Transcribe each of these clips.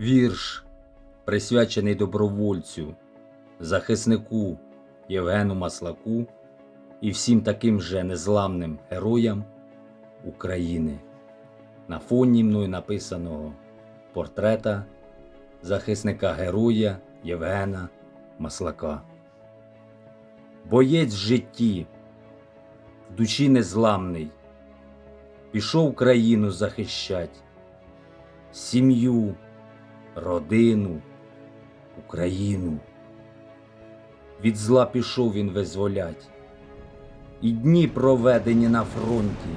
Вірш, присвячений добровольцю, захиснику Євгену Маслаку і всім таким же незламним героям України. На фоні мною написаного портрета захисника героя Євгена Маслака. Боєць в житті, в душі незламний, пішов країну захищать, сім'ю, родину, Україну. Від зла пішов він визволять, і дні проведені на фронті,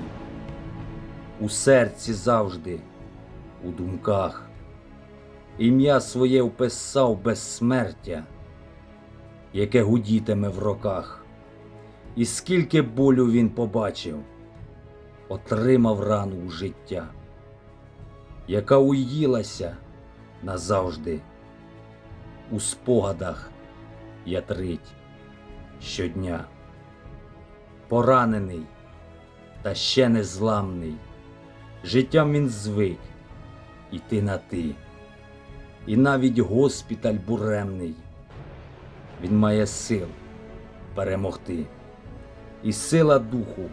у серці завжди, у думках. Ім'я своє вписав безсмертя, яке гудітиме в роках. І скільки болю він побачив, отримав рану у життя, яка уїлася назавжди, у спогадах ятрить щодня. Поранений та ще незламний, життям він звик іти на ти, і навіть госпіталь буремний, він має сил перемогти, і сила духу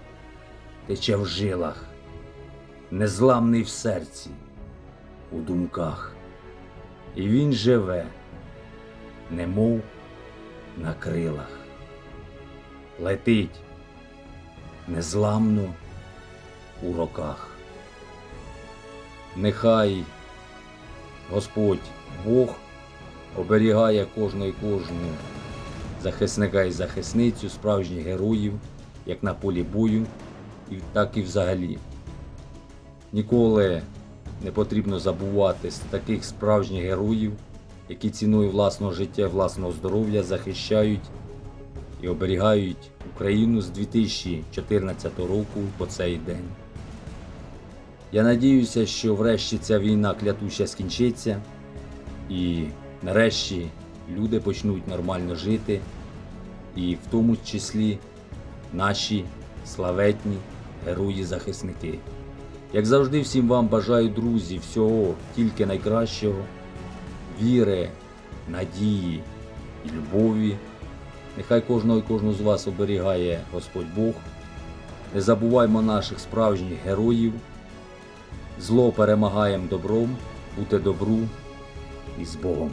тече в жилах, незламний в серці, у думках, і він живе, немов на крилах, летить незламно у роках. Нехай Господь Бог оберігає кожну і кожну захисника і захисницю, справжніх героїв, як на полі бою, так і взагалі. Ніколи не потрібно забувати таких справжніх героїв, які ціною власного життя, власного здоров'я захищають і оберігають Україну з 2014 року по цей день. Я надіюся, що врешті ця війна клятуща скінчиться і нарешті люди почнуть нормально жити, і в тому числі наші славетні герої-захисники. Як завжди, всім вам бажаю, друзі, всього тільки найкращого, віри, надії і любові. Нехай кожного і кожну з вас оберігає Господь Бог. Не забуваймо наших справжніх героїв. Зло перемагаємо добром, бути добру і з Богом.